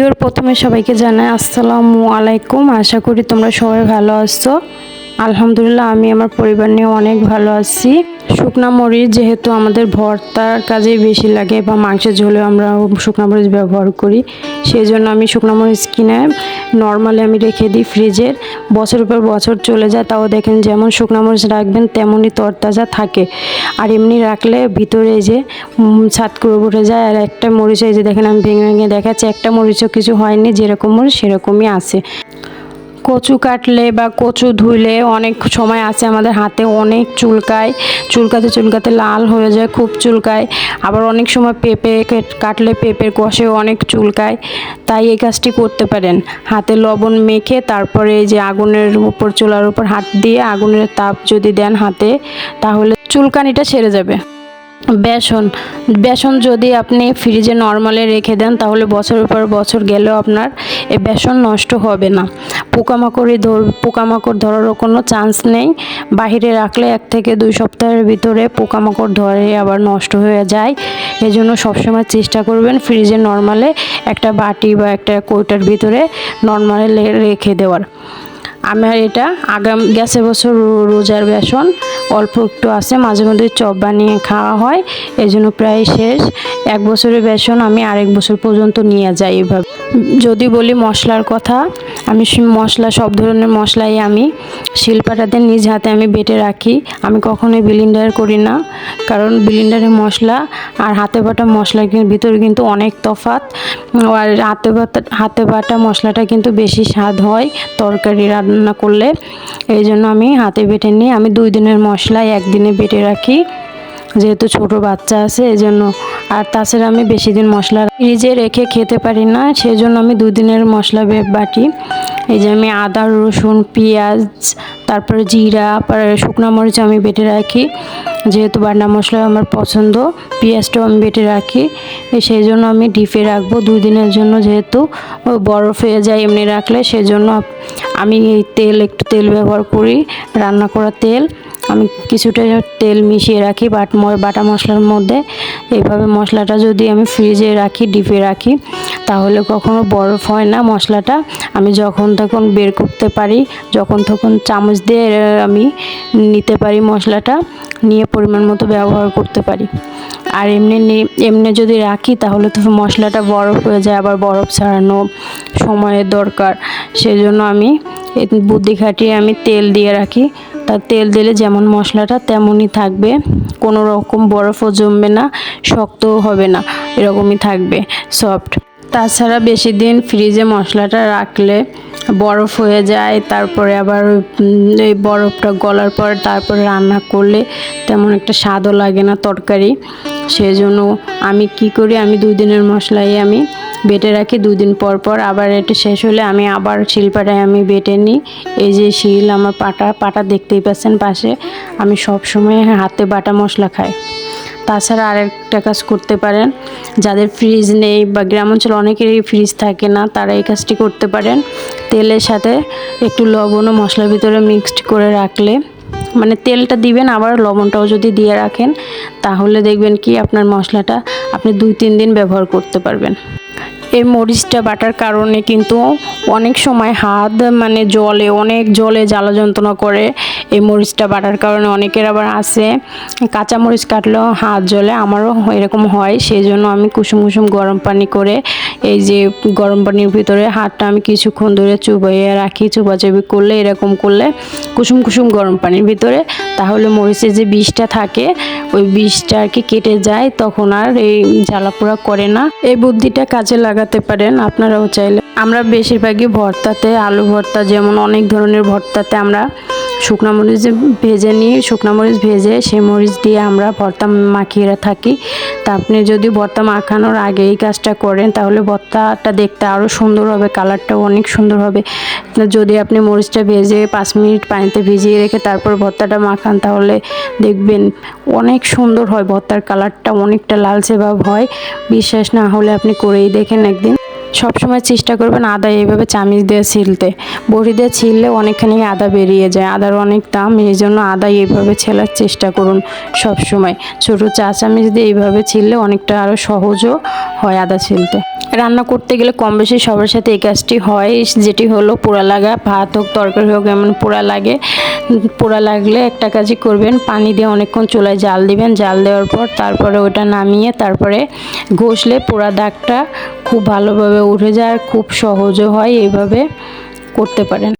ভিডিওর প্রথমে সবাইকে জানাই আসসালামু আলাইকুম। আশা করি তোমরা সবাই ভালো আছো। আলহামদুলিল্লাহ, আমি আমার পরিবার নিয়ে অনেক ভালো আছি। শুকনা মরিচ যেহেতু আমাদের ভর্তার কাজেই বেশি লাগে বা মাংসের ঝোলে আমরা শুকনা মরিচ ব্যবহার করি। সেই জন্য আমি শুকনা মরিচ কিনে নর্মালি আমি রেখে দিই ফ্রিজের বছর পর বছর চলে যায়, তাও দেখেন যেমন শুকনা মরিচ রাখবেন, তেমনই তরতাজা থাকে। আর এমনি রাখলে ভিতরে যে ছাদ করে উঠে যায়, আর একটা মরিচ এই যে দেখেন আমি ভেঙে ভেঙে দেখাচ্ছি, একটা মরিচও কিছু হয়নি, যেরকম মরিচ সেরকমই আছে। কচু কাটলে বা কচু ধুইলে অনেক সময় আছে আমাদের হাতে, অনেক চুলকায়, চুলকাতে চুলকাতে লাল হয়ে যায়, খুব চুলকায়। আবার অনেক সময় পেঁপে কাটলে পেঁপের কষেও অনেক চুলকায়। তাই এই কাজটি করতে পারেন। হাতে লবণ মেখে তারপরে এই যে আগুনের উপর, চুলার উপর হাত দিয়ে আগুনের তাপ যদি দেন হাতে, তাহলে চুলকানিটা সেরে যাবে। বেসন বেসন যদি আপনি ফ্রিজে নর্মালে রেখে দেন, তাহলে বছরের পর বছর গেলেও আপনার এই বেসন নষ্ট হবে না। পোকামাকড়ি ধর, পোকামাকড় ধরারও কোনো চান্স নেই। বাহিরে রাখলে এক থেকে দুই সপ্তাহের ভিতরে পোকামাকড় ধরে আবার নষ্ট হয়ে যায়। এজন্য সবসময় চেষ্টা করবেন ফ্রিজে নর্মালে একটা বাটি বা একটা কৌটার ভিতরে নর্মালে রেখে দেওয়ার। আমার এটা আগাম গেছে বছর রোজার বেসন, অল্প একটু আছে, মাঝে মধ্যে চপ বানিয়ে খাওয়া হয় এই জন্য প্রায় শেষ। এক বছরের বেসন আমি আরেক বছর পর্যন্ত নিয়ে যাই এভাবে। যদি বলি মশলার কথা, আমি মশলা, সব ধরনের মশলাই আমি শিলপাটাতে নিজ হাতে আমি বেটে রাখি। আমি কখনোই বিলিন্ডার করি না, কারণ বিলিন্ডারের মশলা আর হাতে বাটা মশলার ভিতরে কিন্তু অনেক তফাৎ। আর হাতে বাটা হাতে বাটা মশলাটা কিন্তু বেশি স্বাদ হয় তরকারি রান্না করলে এই জন্য আমি হাতে বেটে নিই। আমি দুই দিনের মশলা একদিনে বেটে রাখি, যেহেতু ছোট বাচ্চা আছে, এই জন্য। আর তাছাড়া আমি বেশি দিন মশলা ফ্রিজে রেখে খেতে পারি না সেই জন্য আমি দুদিনের মশলা বাটি। এই যে আমি আদা, রসুন, পেঁয়াজ, তারপরে জিরা শুকনো মরিচ আমি বেটে রাখি। যেহেতু বাটা মশলা আমার পছন্দ, পেঁয়াজটাও আমি বেটে রাখি। সেই জন্য আমি ডিপে রাখব দুই দিনের জন্য যেহেতু। বরফ হয়ে যায় এমনি রাখলে সেজন্য আমি এই তেল, একটু তেল ব্যবহার করি, রান্না করা তেল। আমি কিছুটা তেল মিশিয়ে রাখি বাট বাটা মশলার মধ্যে। এইভাবে মশলাটা যদি আমি ফ্রিজে রাখি, ডিপে রাখি তাহলে কখনো বরফ হয় না মশলাটা। আমি যখন তখন বের করতে পারি, যখন তখন চামচ দিয়ে আমি নিতে পারি মশলাটা, নিয়ে পরিমাণ মতো ব্যবহার করতে পারি। আর এমনি এমনি যদি রাখি তাহলে তো মশলাটা বরফ হয়ে যায়, আবার বরফ ছাড়ানো সময়ের দরকার। সেজন্য আমি বুদ্ধি খাটিয়ে আমি তেল দিয়ে রাখি। তার তেল দিলে যেমন মশলাটা তেমনই থাকবে, কোনো রকম বরফও জমবে না, শক্তও হবে না, এরকমই থাকবে, সফট। তাছাড়া বেশি দিন ফ্রিজে মশলাটা রাখলে বরফ হয়ে যায়, তারপরে আবার এই বরফটা গলার পর তারপরে রান্না করলে তেমন একটা স্বাদও লাগে না তরকারি। সেই জন্য আমি কি করি, আমি দুই দিনের মশলাই আমি বেটে রাখি, দুই দিন পর পর আবার এটা শেষ হলে আমি আবার শিলপাটায় আমি বেটে নিই। এই যে শিল, আমার পাটা পাটা দেখতেই পাচ্ছেন পাশে, আমি সব সময় হাতে বাটা মশলা খাই। তাছাড়া আরেকটা কাজ করতে পারেন। যাদের ফ্রিজ নেই বা গ্রাম অঞ্চলে অনেকেরই ফ্রিজ থাকে না, তারা এই কাজটি করতে পারেন। তেলের সাথে একটু লবণ ও মশলার ভিতরে মিক্সড করে রাখলে মানে তেলটা দিবেন, আবার লবণটাও যদি দিয়ে রাখেন, তাহলে দেখবেন কি আপনার মশলাটা আপনি দুই তিন দিন ব্যবহার করতে পারবেন। এই মরিচটা বাটার কারণে কিন্তু অনেক সময় হাত মানে জলে, অনেক জলে জ্বালা যন্ত্রণা করে এই মরিচটা বাটার কারণে অনেকের আবার আছে। কাঁচা মরিচ কাটলেও হাত জ্বলে, আমারও এরকম হয়। সেই জন্য আমি কুসুম কুসুম গরম পানি করে এই যে গরম পানির ভিতরে হাতটা আমি কিছুক্ষণ ধরে চুবাইয়ে রাখি, চুবাচাবি করলে এরকম করলে কুসুম কুসুম গরম পানির ভিতরে। তাহলে মরিচের যে বিষটা থাকে, ওই বিষটা আর কি কেটে যায়, তখন আর এই জ্বালাপোড়া করে না। এই বুদ্ধিটা কাজে লাগাতে পারেন আপনারাও চাইলে। আমরা বেশিরভাগই ভর্তাতে আলু ভর্তা যেমন অনেক ধরনের ভর্তাতে আমরা শুকনা মরিচ ভেজে নিই শুকনা মরিচ ভেজে সেই মরিচ দিয়ে আমরা ভর্তা মাখিয়ে থাকি। তা আপনি যদি ভর্তা মাখানোর আগে এই কাজটা করেন, তাহলে ভর্তাটা দেখতে আরও সুন্দর হবে, কালারটাও অনেক সুন্দর হবে। যদি আপনি মরিচটা ভেজে পাঁচ মিনিট পানিতে ভিজিয়ে রেখে তারপর ভর্তাটা মাখান, তাহলে দেখবেন অনেক সুন্দর হয় ভর্তার কালারটা, অনেকটা লালচে ভাব হয়। বিশ্বাস না হলে আপনি করেই দেখেন একদিন। সবসময় চেষ্টা করবেন আদা এইভাবে চামিচ দিয়ে ছিলতে। বড়ি দিয়ে ছিললে অনেকখানি আদা বেরিয়ে যায়। আদার অনেক দাম, এই জন্য আদা এইভাবে ছেলার চেষ্টা করুন সবসময় ছোটো চা চামিচ দিয়ে এইভাবে ছিললে অনেকটা আরও সহজও হয় আদা ছিলতে। রান্না করতে গেলে কম বেশি সবার সাথে এই কাজটি হয়। যেটি হলো পোড়া লাগা, ভাত হোক, তরকারি হোক, এমন পোড়া লাগে। পোড়া লাগলে একটা কাজই করবেন, পানি দিয়ে অনেকক্ষণ চুলায় জাল দিবেন। জাল দেওয়ার পর তারপরে ওটা নামিয়ে তারপরে ঘষলে পোড়া দাগটা খুব ভালোভাবে উঠে যায় আর খুব সহজও হয় এইভাবে করতে পারেন।